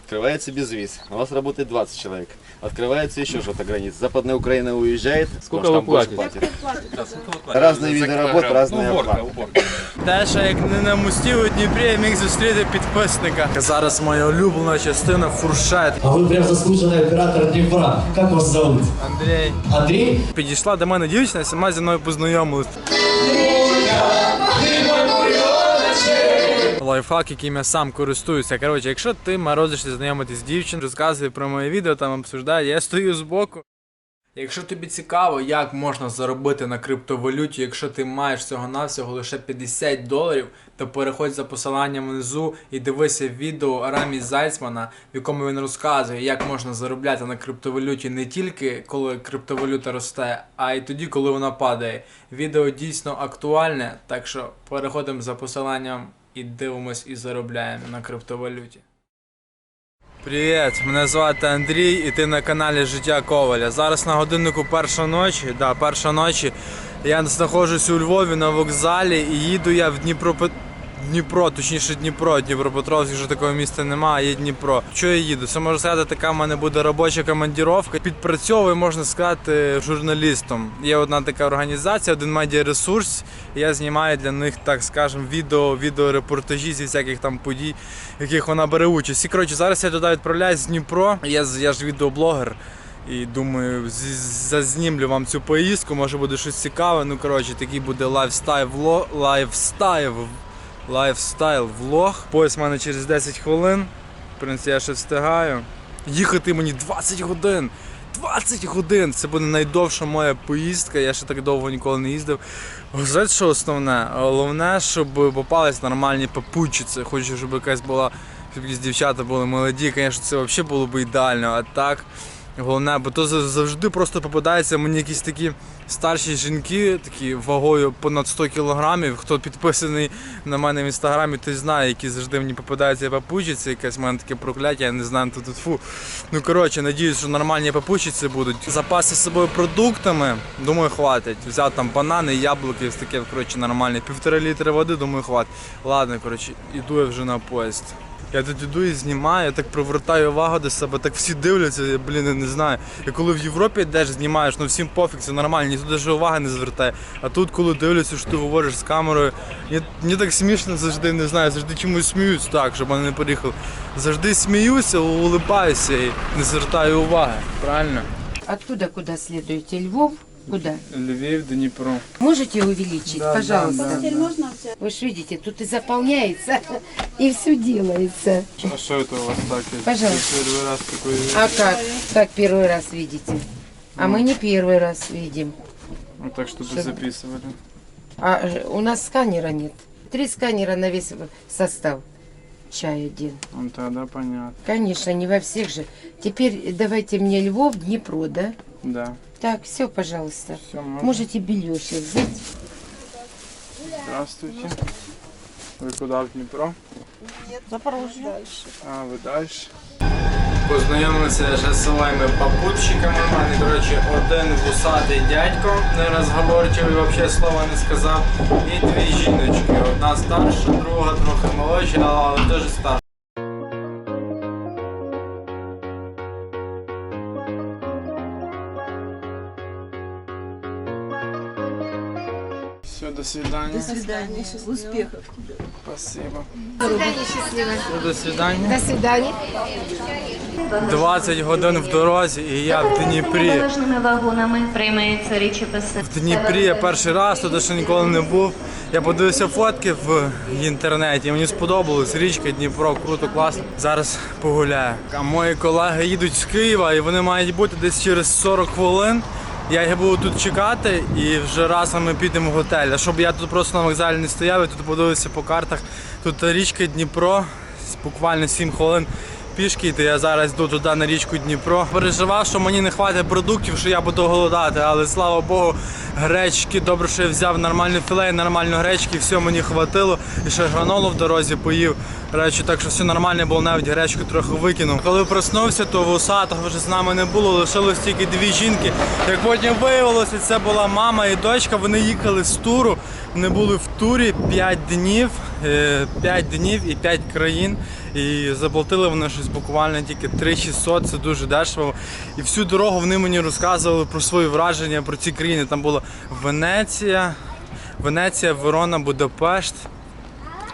Открывается безвиз. У вас работает 20 человек. Открывается еще что-то граница. Западная Украина уезжает. Сколько потому вы что там больше платите? платят. Разные виды работ, разные оплаты. Теж як не на мості у Дніпрі я міг зустріти підписника. Зараз моя улюблена частина фуршет. А вы прям заслуженный оператор Днепра. Как вас зовут? Андрій Андрей? підійшла до мене дівчина, сама зі мною познайомилась. Лайфхак, яким я сам користуюся. Коротше, якщо ти морозишся знайомитись з дівчиною, розказує про моє відео, там обсуждає, я стою збоку. Якщо тобі цікаво, як можна заробити на криптовалюті, якщо ти маєш всього навсього лише 50 доларів, то переходь за посиланням внизу і дивися відео Рамі Зайцмана, в якому він розказує, як можна заробляти на криптовалюті не тільки коли криптовалюта росте, а й тоді, коли вона падає. Відео дійсно актуальне, так що переходимо за посиланням і дивимось і заробляємо на криптовалюті. Привіт, мене звати Андрій, і ти на каналі Життя Коваля. Зараз на годиннику перша ночі, да, перша ночі. Я знаходжусь у Львові на вокзалі і їду я в Дніпро. Дніпро, точніше Дніпро, Дніпропетровськ, вже такого міста немає, є Дніпро. Що я їду? Це можна сказати, така в мене буде робоча командіровка. Підпрацьовую, можна сказати, журналістом. Є одна така організація, один медіаресурс. Я знімаю для них, так скажемо, відео, відеорепортажі зі всяких там подій, яких вона бере участь. І коротше, зараз я туди відправляюсь з Дніпро. Я, я ж відеоблогер. І думаю, зазнімлю вам цю поїздку, може буде щось цікаве. Ну коротше, такий буде лайфстайл. Лайфстайл, лайфстайл влог. Поїзд в мене через 10 хвилин. В принципі, я ще встигаю. Їхати мені 20 годин. 20 годин! Це буде найдовша моя поїздка. Я ще так довго ніколи не їздив. Знаєте, що основне? Головне, щоб попались нормальні попутчиці. Хочу, щоб якась була, щоб якісь дівчата були молоді. Звісно, це взагалі було б ідеально. А так, головне, бо то завжди просто попадаються мені якісь такі старші жінки, такі вагою понад 100 кілограмів. Хто підписаний на мене в інстаграмі, той знає, які завжди мені попадаються попутчиці. Якесь в мене таке прокляття, я не знаю, тут фу. Ну коротше, надіюсь, що нормальні попутчиці будуть. Запаси з собою продуктами, думаю, хватить. Взяв там банани, яблуки, таке, коротше, нормальне. Півтора літра води, думаю, хватить. Ладно, коротше, іду я вже на поїзд. Я тут іду і знімаю, я так привертаю увагу до себе, так всі дивляться, я, блін, я не знаю. І коли в Європі йдеш, знімаєш, ну всім пофіг, це нормально, ніхто навіть уваги не звертає. А тут, коли дивляться, що ти говориш з камерою, мені, мені так смішно завжди, не знаю, завжди чомусь сміюсь так, щоб вони не приїхали. Завжди сміюся, улибаюся і не звертаю уваги. Правильно? Откуда куда следуете? Львов? Куда? Львів, Дніпро. Можете увеличить, Да, пожалуйста? Вы же видите, тут и заполняется, и все делается. А що це у вас так? Пожалуйста. Перший раз такий. А как? Как первый раз видите? А мы не первый раз видим. Ну так, Щоб- записували. А э, у нас сканера нет. Три сканера на весь состав. Чай один. Ну тогда понятно. Конечно, не во всех же. Теперь давайте мне Львов, Днепро, да? Да. Так, все, пожалуйста. Все, можно. Можете белье сейчас взять. Здравствуйте. Ви куди в Дніпро? Запорожье. А, ви далі. Познайомилися вже з своїми попутчиками. Мене, коротше, один вусатий дядько, нерозговорчивий, взагалі слова не сказав. І дві жіночки. Одна старша, друга трохи молодша, але теж старша. До свидания. До свидания. Успехов. Спасибо. До свидания, счастливо. До свидания. До свидания. 20 годин в дорозі і я в Дніпрі. Вагонами приймаються річописи. В Дніпрі я перший раз туди ще ніколи не був. Я подивився фотки в інтернеті. Мені сподобалось річка Дніпро, круто, класно. Зараз погуляю. А мої колеги їдуть з Києва і вони мають бути десь через 40 хвилин. Я їх буду тут чекати і вже разом ми підемо в готель. А щоб я тут просто на вокзалі не стояв, я тут подивився по картах. Тут річка Дніпро, буквально 7 хвилин пішки йти. Я зараз йду туди на річку Дніпро. Переживав, що мені не вистачить продуктів, що я буду голодати, але слава Богу, гречки, добре, що я взяв нормальну філе, нормальну гречки, все мені хватило. І ще гранолу в дорозі поїв. Речі, так що все нормально було, навіть гречку трохи викинув. Коли проснувся, то вусатого вже з нами не було, лишилось тільки дві жінки. Як потім виявилося, це була мама і дочка. Вони їхали з туру. Вони були в турі 5 днів, 5 днів і 5 країн. І заплатили вони щось буквально тільки 3600, це дуже дешево. І всю дорогу вони мені розказували про свої враження про ці країни. Там була Венеція, Венеція, Верона, Будапешт.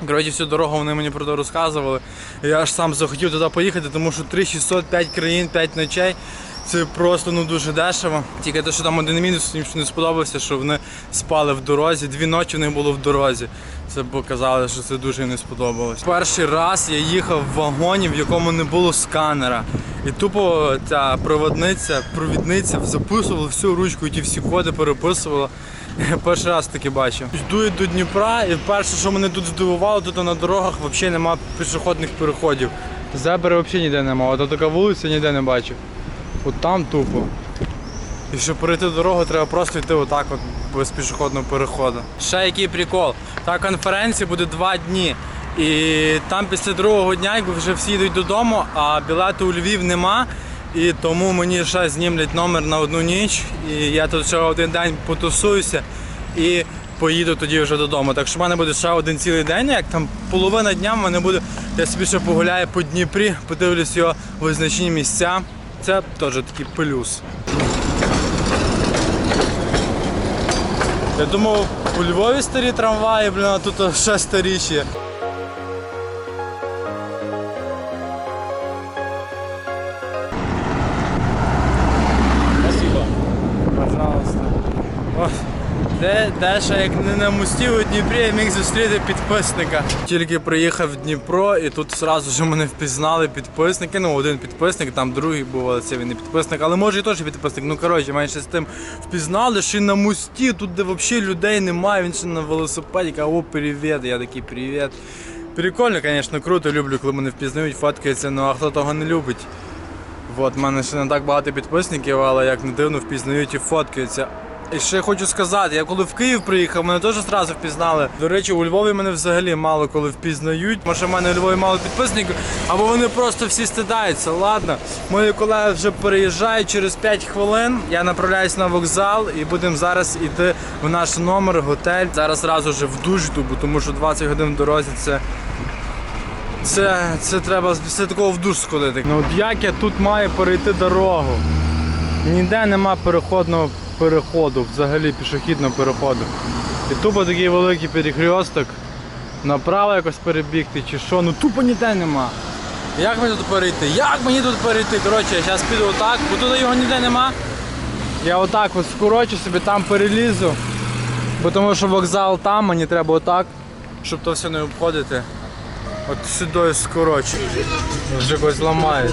Коротше, всю дорогу вони мені про це розказували. Я аж сам захотів туди поїхати, тому що 3600, 5 країн, 5 ночей. Це просто ну дуже дешево. Тільки те, що там один мінус, їм не сподобався, що вони спали в дорозі. Дві ночі в них було в дорозі. Це показали, що це дуже не сподобалось. Перший раз я їхав в вагоні, в якому не було сканера. І тупо ця проводниця, провідниця записувала всю ручку, і ті всі коди переписувала. Перший раз таке бачив. Йду до Дніпра, і перше, що мене тут здивувало, тут на дорогах взагалі немає пішохідних переходів. Зебри взагалі ніде немає. От така вулиця ніде не бачив. От там тупо. І щоб перейти дорогу, треба просто йти отак, от без пішохідного переходу. Ще який прикол. Та конференція буде два дні. І там після другого дня, якби вже всі йдуть додому, а білету у Львів нема. І тому мені ще знімлять номер на одну ніч. І я тут ще один день потусуюся і поїду тоді вже додому. Так що в мене буде ще один цілий день, як там половина дня в мене буде. Я собі ще погуляю по Дніпрі, подивлюсь його визначні місця. Це теж такий плюс. Я думав, у Львові старі трамваї, блін, а тут ще старіші. Де, ще як не на мості у Дніпрі я міг зустріти підписника. Тільки приїхав в Дніпро і тут одразу ж мене впізнали підписники. Ну, один підписник, там другий був, але це він не підписник. Але може і теж підписник. Ну коротше, менше з тим впізнали, що на мості, тут де взагалі людей немає, він ще на велосипеді, каже, о, привіт. Я такий привіт. Прикольно, звісно, круто, люблю, коли мене впізнають, фоткаються, ну а хто того не любить. От, в мене ще не так багато підписників, але як не дивно впізнають і фоткаються. І ще хочу сказати, я коли в Київ приїхав, мене теж одразу впізнали. До речі, у Львові мене взагалі мало коли впізнають. Може, в мене у Львові мало підписників, або вони просто всі стидаються. Ладно, мої колеги вже переїжджають через 5 хвилин. Я направляюсь на вокзал і будемо зараз йти в наш номер, готель. Зараз одразу ж в душ йду, тому що 20 годин в дорозі це це, це треба після такого в душ сходити. Ну от як я тут маю перейти дорогу? Ніде нема переходного переходу, взагалі пішохідного переходу. І тупо такий великий перехресток. Направо якось перебігти чи що, ну тупо ніде нема. Як мені тут перейти? Як мені тут перейти? Коротше, я зараз піду отак, бо тут його ніде нема. Я отак от скорочу собі, там перелізу. Бо тому що вокзал там, мені треба отак, щоб то все не обходити. От сюди скорочу. Вже когось ламає.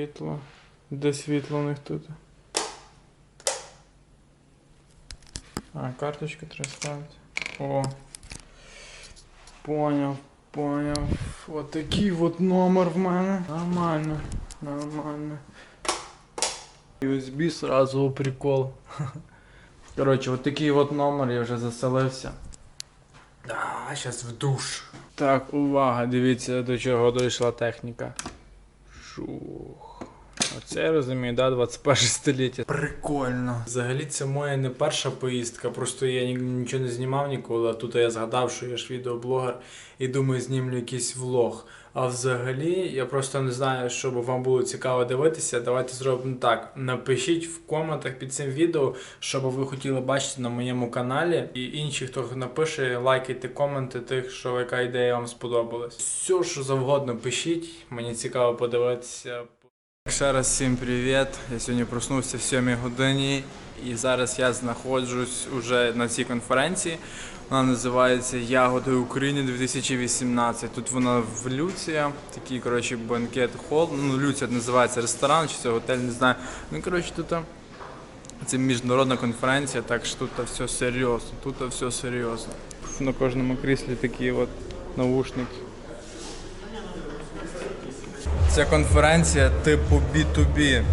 Світло. Де світло у них тут? А, карточку треба ставити. О. Поняв, поняв. От такий от номер в мене. Нормально, нормально. USB сразу прикол. Коротше, от такий от номер, я вже заселився. А, зараз в душ. Так, увага, дивіться, до чого дійшла техніка. Шух. Оце я розумію, да, 21 століття. Прикольно. Взагалі це моя не перша поїздка, просто я нічого не знімав ніколи, а тут я згадав, що я ж відеоблогер і думаю, знімлю якийсь влог. А взагалі, я просто не знаю, щоб вам було цікаво дивитися. Давайте зробимо так. Напишіть в коментах під цим відео, що би ви хотіли бачити на моєму каналі. І інші, хто напише, лайкайте коменти тих, що яка ідея вам сподобалась. Все, що завгодно пишіть, мені цікаво подивитися. Ще раз всім привіт. Я сьогодні проснувся в 7 годині і зараз я знаходжусь уже на цій конференції. Вона називається Ягоди України 2018. Тут вона в Люція, такий коротше банкет хол. Ну, Люція називається ресторан чи це готель, не знаю. Ну коротше тут це міжнародна конференція, так що тут все серйозно. Тут все серйозно. На кожному кріслі такі от наушники. Це конференція типу B2B, е,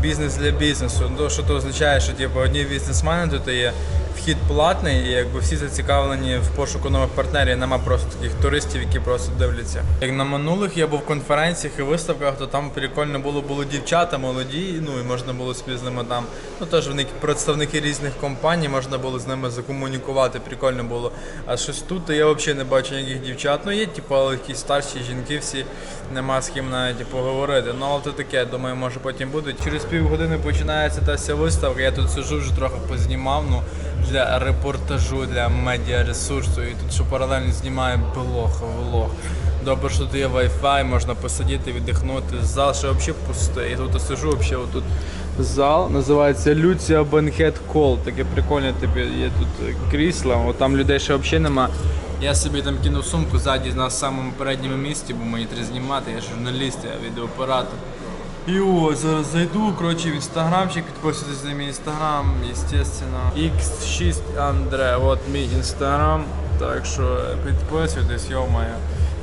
бізнес для бізнесу. Ну, що це означає, що типу, одні бізнесмени тут є, вхід платний, і якби всі зацікавлені в пошуку нових партнерів. Нема просто таких туристів, які просто дивляться. Як на минулих я був в конференціях і виставках, то там прикольно було були дівчата молоді, ну і можна було собі з ними там. Ну теж вони представники різних компаній, можна було з ними закомунікувати. Прикольно було. А щось тут то я взагалі не бачу ніяких дівчат. Ну є типу, але якісь старші жінки всі нема з ким навіть поговорити. Ну але то таке, думаю, може потім будуть. Через півгодини починається та вся виставка. Я тут сижу вже трохи познімав. Ну для репортажу, для медіаресурсу. І тут що паралельно знімаю блог, влог. Добре, що тут є Wi-Fi, можна посидіти, віддихнути. Зал ще взагалі пустий. І тут сижу взагалі отут. Зал називається Люція Бенхет Кол. Таке прикольне тобі є тут крісло. От там людей ще взагалі нема. Я собі там кинув сумку ззаді на самому передньому місці, бо мені треба знімати, я журналіст, я відеооператор. І ось зараз зайду, коротше, в інстаграмчик, підписуйтесь на мій інстаграм, естественно. X6 Андре, от мій інстаграм. Так що підписуйтесь, йо-моє.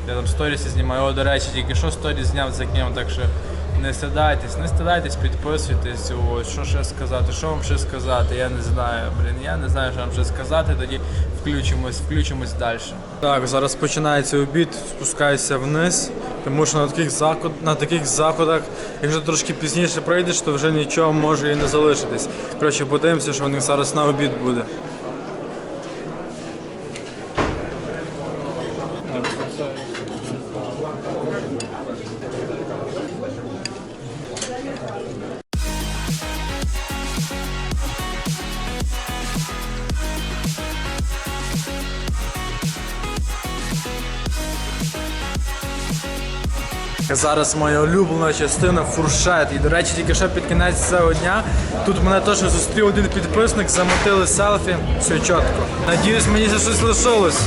Я там сторіси знімаю. О, до речі, тільки що сторіс зняв за книгу, так що не стидайтесь, не стидайтесь, підписуйтесь. Ось, що ще сказати, що вам ще сказати, я не знаю. Блін, я не знаю, що вам ще сказати, тоді включимось, включимось далі. Так, зараз починається обід, спускаюся вниз, тому що на таких заход, на таких заходах, якщо трошки пізніше прийдеш, то вже нічого може і не залишитись. Коротше, подивимося, що у них зараз на обід буде. Зараз моя улюблена частина фуршет. І, до речі, тільки що під кінець цього дня тут мене теж зустрів один підписник, замотили селфі, все чітко. Надіюсь, мені ще щось лишилось.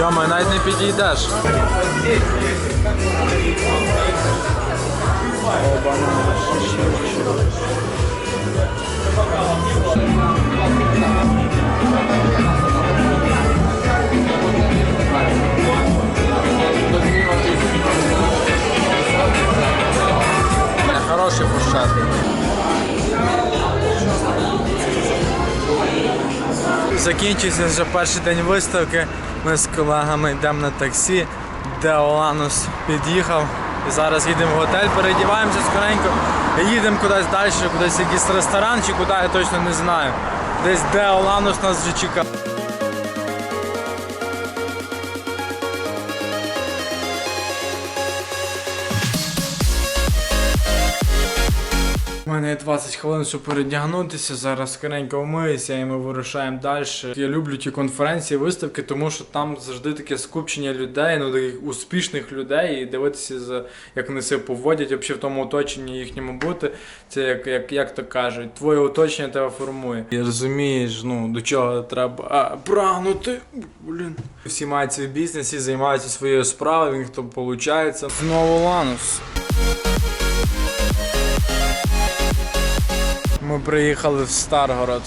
Йома, навіть не підійдеш. Хороший фуршет. Закінчився вже перший день виставки. Ми з колегами йдемо на таксі, де Оланус під'їхав. І зараз їдемо в готель, передіваємося скоренько і їдемо кудись далі, кудись якийсь ресторан чи куди, я точно не знаю. Десь де Оланус нас вже чекає. Мене є 20 хвилин, щоб передягнутися. Зараз скоренько вмиюся і ми вирушаємо далі. Я люблю ті конференції, виставки, тому що там завжди таке скупчення людей, ну таких успішних людей, і дивитися, як вони себе поводять, взагалі в тому оточенні їхньому бути. Це як, як, як то кажуть, твоє оточення тебе формує. І розумієш, ну до чого треба а, прагнути. Блін. Всі мають свій бізнес, всі займаються своєю справою, в них то виходить. Знову Ланус. Ми приїхали в Старгород.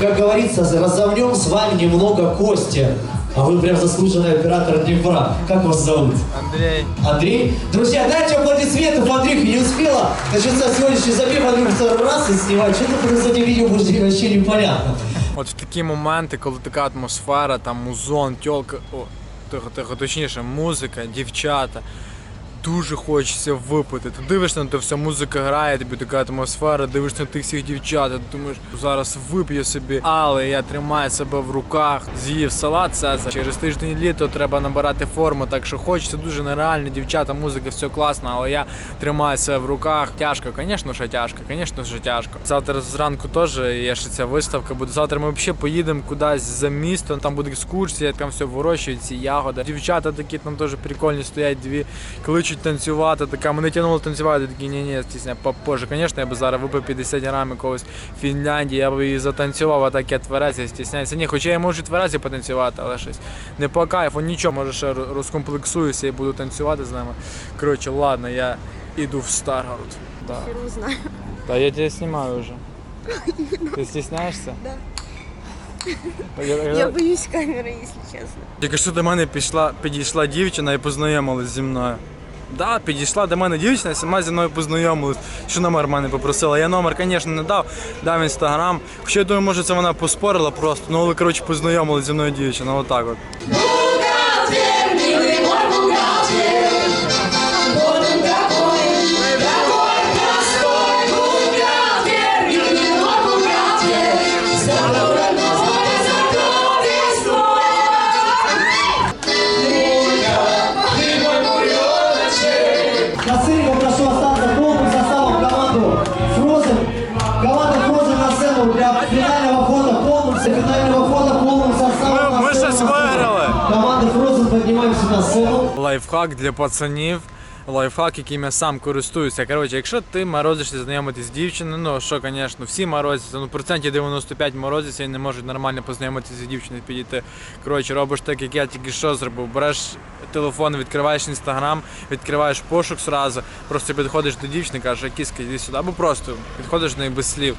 Как говорится, разомнем с вами немного кости. А вы прям заслуженный оператор Днепра. Как вас зовут? Андрій. Андрей? Друзья, дайте аплодисментов. Андрюха не успела. Начался сегодняшний забег. Андрюха второй раз и снимать. Что такое за этим видео будет вообще непонятно. От в такі моменти, коли така атмосфера, там музон, тьолка, о, точніше, музика, дівчата. Дуже хочеться випити. Ти дивишся на те все, музика грає, тобі така атмосфера, дивишся на тих всіх дівчат, ти думаєш, зараз вип'ю собі, але я тримаю себе в руках, з'їв салат, Цезар. Через тиждень літо треба набирати форму, так що хочеться дуже нереально, дівчата, музика, все класно, але я тримаю себе в руках. Тяжко, звісно, що тяжко, звісно, що тяжко. Завтра зранку теж є ще ця виставка буде. Завтра ми взагалі поїдемо кудись за місто, там буде екскурсія, там все вирощують, ці ягоди. Дівчата такі там теж прикольні стоять, дві кличуть танцювати. Така мене тягнуло танцювати, такі ні, ні, стісня, попозже. Звісно, я би зараз випив 50 грам якогось Фінляндії, я би її затанцював, а так я тверезь, я стісняюся. Ні, хоча я можу тверезі потанцювати, але щось не по кайфу, нічого, може ще розкомплексуюся і буду танцювати з ними. Коротше, ладно, я іду в Старгород. Да. знаю. Да, я тебя снимаю уже. Ты стесняешься? Да. Я боюсь камеры, если честно. Тільки що до мене пішла, підійшла дівчина і познайомилась зі мною. Да, підійшла до мене дівчина, сама зі мною познайомилась, що номер мене попросила. Я номер, звісно, не дав, дав інстаграм. Хоча я думаю, може це вона поспорила просто. Ну, але коротше познайомилась зі мною дівчина, отак от. Полным, фото полным составом Ми- щось виграли. Команда Frozen, поднимаемся на сцену. Лайфхак для пацанів. Лайфхак, яким я сам користуюся. Коротше, якщо ти морозишся знайомитися з дівчиною, ну що, звісно, всі морозяться, ну процентів 95 морозяться і не можуть нормально познайомитися з дівчиною підійти. Коротше, робиш так, як я тільки що зробив. Береш телефон, відкриваєш інстаграм, відкриваєш пошук зразу, просто підходиш до дівчини, кажеш, кіска, йди сюди, або просто підходиш до неї без слів.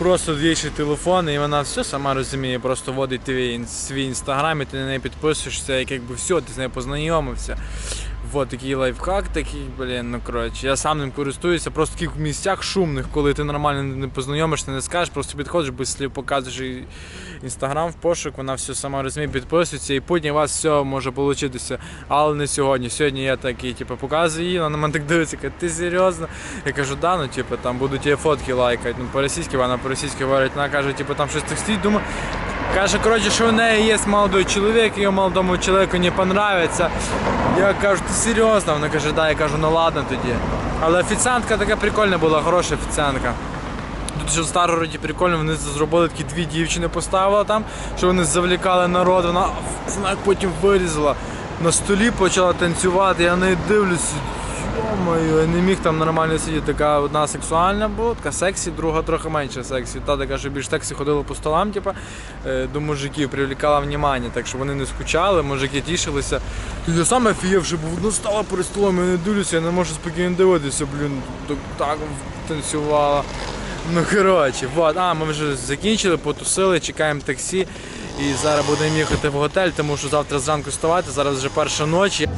Просто двічі телефони, телефон, і вона все сама розуміє, просто вводить твій свій інстаграм, і ти на неї підписуєшся, як якби все, ти з нею познайомився. Вот такий лайфхак, такий, блін, ну коротше, я сам ним користуюся, просто в таких місцях шумних, коли ти нормально не познайомишся, не скажеш, просто підходиш без слів, показуєш інстаграм в пошук, вона все сама розуміє, підписується, і потім у вас все може получитися. Але не сьогодні. Сьогодні я такий, типу, показую її, вона на мене так дивиться, каже, ти серйозно? Я кажу, да, ну типу, там будуть її фотки лайкати. Ну, по-російськи вона по-російськи говорить, вона каже, типу, там щось так стоїть, думаю. Каже, коротше, що у неї є молодой чоловік, її молодому чоловіку не понравиться. Я кажу, ти серйозно? Вона каже, да, я кажу, ну ладно тоді. Але офіціантка така прикольна була, хороша офіціантка. Тут ще в Старгороді прикольно, вони зробили такі дві дівчини поставили там, що вони завлікали народ, вона, потім вирізала. На столі почала танцювати, я на неї Йо-моє, я не міг там нормально сидіти. Така одна сексуальна була, така сексі, друга трохи менше сексі. Та така, що більш сексі ходила по столам, типу, до мужиків, привлікала внимання, так що вони не скучали, мужики тішилися. Я сам офігевши був, ну стала перед столом, я не дивлюся, я не можу спокійно дивитися, блін, так танцювала. Ну коротше, вот. А, ми вже закінчили, потусили, чекаємо таксі. І зараз будемо їхати в готель, тому що завтра зранку вставати, зараз вже перша ночі.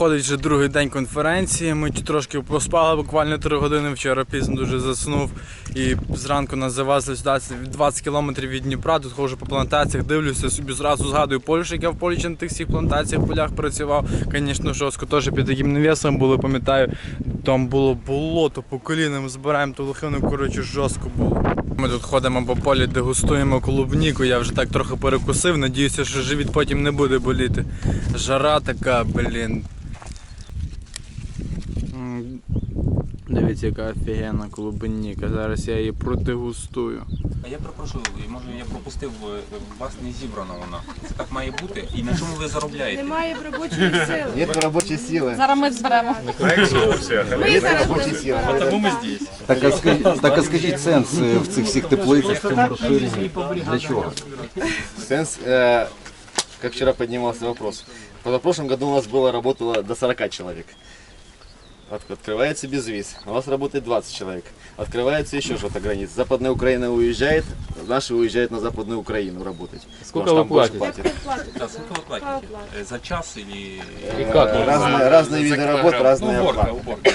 Проходить вже другий день конференції. Ми трошки поспали буквально 3 години. Вчора пізно дуже заснув. І зранку нас завезли сюди 20 кілометрів від Дніпра. Тут ходжу по плантаціях, дивлюся, собі зразу згадую Польщу, як я в Польщі на тих всіх плантаціях полях працював. Звісно, жорстко теж під таким навісом було, пам'ятаю. Там було болото по колінам, збираємо ту лохину, коротше, жорстко було. Ми тут ходимо по полі, дегустуємо клубніку. Я вже так трохи перекусив. Надіюся, що живіт потім не буде боліти. Жара така, блін. М, Дивіться, яка офігенна клубніка. Зараз я її продегустую. А я перепрошую, може я пропустив, е, у вас не зібрана вона. Це так має бути. І на чому ви заробляєте? Немає робочої сили. Нет рабочей силы. Зараз ми зберемо. Нет рабочей силы. Так а скажіть, так а скажіть сенс е, в цих всіх теплицях, в цьому розширенні? Для чого? Сенс, э, как вчера поднимался вопрос. В прошлом году у нас было работало до 40 человек. От- Открывается безвиз. У нас работает 20 человек. Открывается еще что-то границ. Западная Украина уезжает, наши уезжают на Западную Украину работать. Сколько вы платите? Да, сколько вы платите? Е, За час или... Разные, разные виды работ, Ну, разные уборка, оплаты. уборка.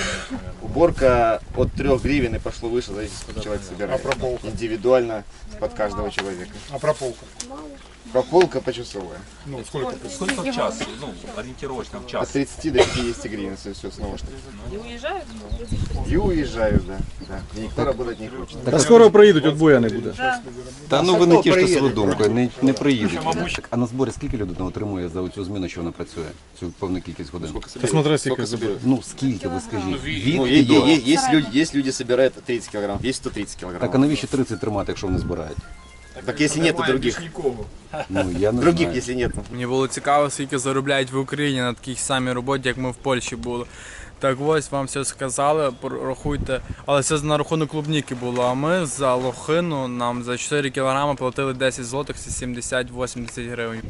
Уборка от 3 гривен и пошло выше, зависит, сколько человек собирает. Индивидуально под каждого человека. А прополка? Прополка почасовая. Ну, сколько? Сколько в час? Ну, ориентировочно в От час. 30 до 50 гривен, если все снова что И уезжают? И уезжают, да. да. И никто работать не хочет. Та скоро проїдуть, от боя не буде. Та ну ви не тіште свою думку, не, не приїдуть. А на зборі скільки людина отримує за цю зміну, що вона працює? Цю певну кількість годин? Та смотри, скільки Сколько заберуть. Ну скільки ви скажіть? Від Ну, і е- до. е- е- есть, люди, есть люди собирают 30 килограмм, есть 130 Так а навіщо 30 тримати, якщо вони збирають? Так якщо немає других, Ну я не других знаю. якщо нету. Мені було цікаво, скільки заробляють в Україні на такій самій роботі, як ми в Польщі були. Так ось вам все сказали, порахуйте. Але це на рахунок клубніки було. А ми за лохину нам за 4 кілограми платили 10 злотих, це 70-80 гривень.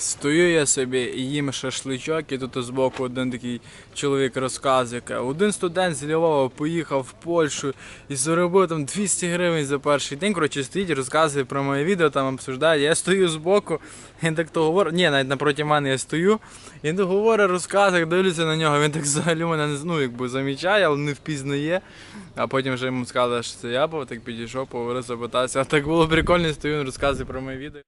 Стою я собі і їм шашличок, і тут збоку один такий чоловік розказує, один студент з Львова поїхав в Польщу і заробив там 200 гривень за перший день. Коротше, стоїть, розказує про моє відео, там обсуждає. Я стою збоку, він так то говорить, ні, навіть напроти мене я стою, він так говорить, розказує, дивлюся на нього, він так взагалі мене ну, якби замічає, але не впізнає. А потім вже йому сказали, що це я був, так підійшов, поговорив, запитався. А так було прикольно, стою, він розказує про моє відео.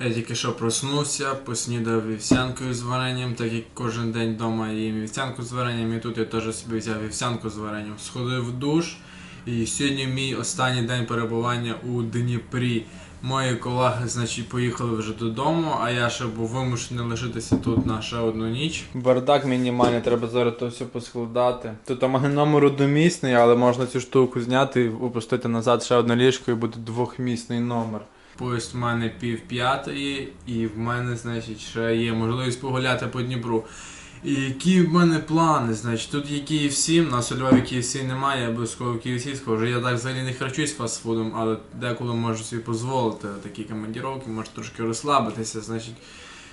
Я тільки що проснувся, поснідав вівсянкою з варенням, так як кожен день вдома їм вівсянку з варенням, і тут я теж собі взяв вівсянку з варенням. Сходив в душ, і сьогодні мій останній день перебування у Дніпрі. Мої колеги, значить, поїхали вже додому, а я ще був вимушений лишитися тут на ще одну ніч. Бардак мінімальний, треба зараз то все поскладати. Тут у мене номер одномісний, але можна цю штуку зняти і опустити назад ще одне ліжко і буде двохмісний номер. Поїзд в мене пів п'ятої, і в мене, значить, ще є можливість погуляти по Дніпру. І які в мене плани? Значить, тут є Київ 7, нас у Львові Київ 7 немає, я обов'язково в Київ 7 схожу. Я так взагалі не харчусь фастфудом, але деколи можу собі дозволити такі командіровки, можу трошки розслабитися. Значить,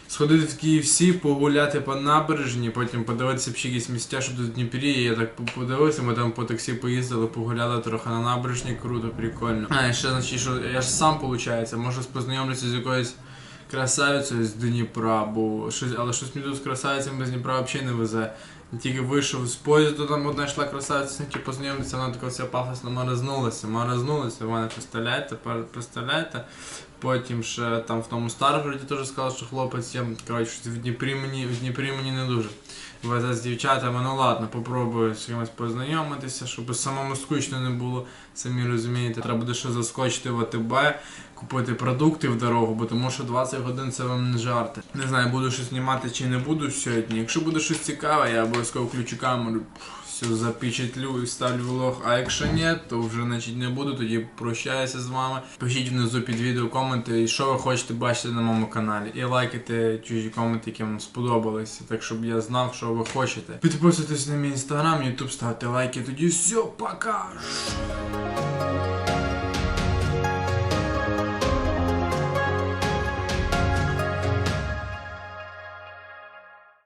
сходити в 7, погуляти по набережні, потім подивитися ще якісь місця, що тут в Дніпрі. Я так подивився, ми там по таксі поїздили, погуляли трохи на набережні, круто, прикольно. А, і ще, значить, що я ж сам, виходить, можу познайомитися з якоюсь красавицею з Дніпра, бо щось, але щось мені тут з красавицями з Дніпра взагалі не везе. Тільки вийшов з поїзду, там одна йшла красавиця, типу познайомитися, вона така вся пафосно маразнулася, маразнулася, ви мене представляєте, представляєте? Потім ще там в тому Старгороді теж сказали, що хлопець є. Коротше, в Дніпрі мені, в Дніпрі мені не дуже. Везе з дівчатами, ну ладно, попробую з кимось познайомитися, щоб самому скучно не було, самі розумієте. Треба буде ще заскочити в АТБ, купити продукти в дорогу, бо тому що 20 годин це вам не жарти. Не знаю, буду щось знімати чи не буду сьогодні. Якщо буде щось цікаве, я обов'язково включу камеру, все запечатлю і вставлю влог. А якщо ні, то вже значить не буду, тоді прощаюся з вами. Пишіть внизу під відео коменти, що ви хочете бачити на моєму каналі. І лайкайте чужі коменти, які вам сподобалися, так щоб я знав, що ви хочете. Підписуйтесь на мій інстаграм, ютуб, ставте лайки. Тоді все, пока!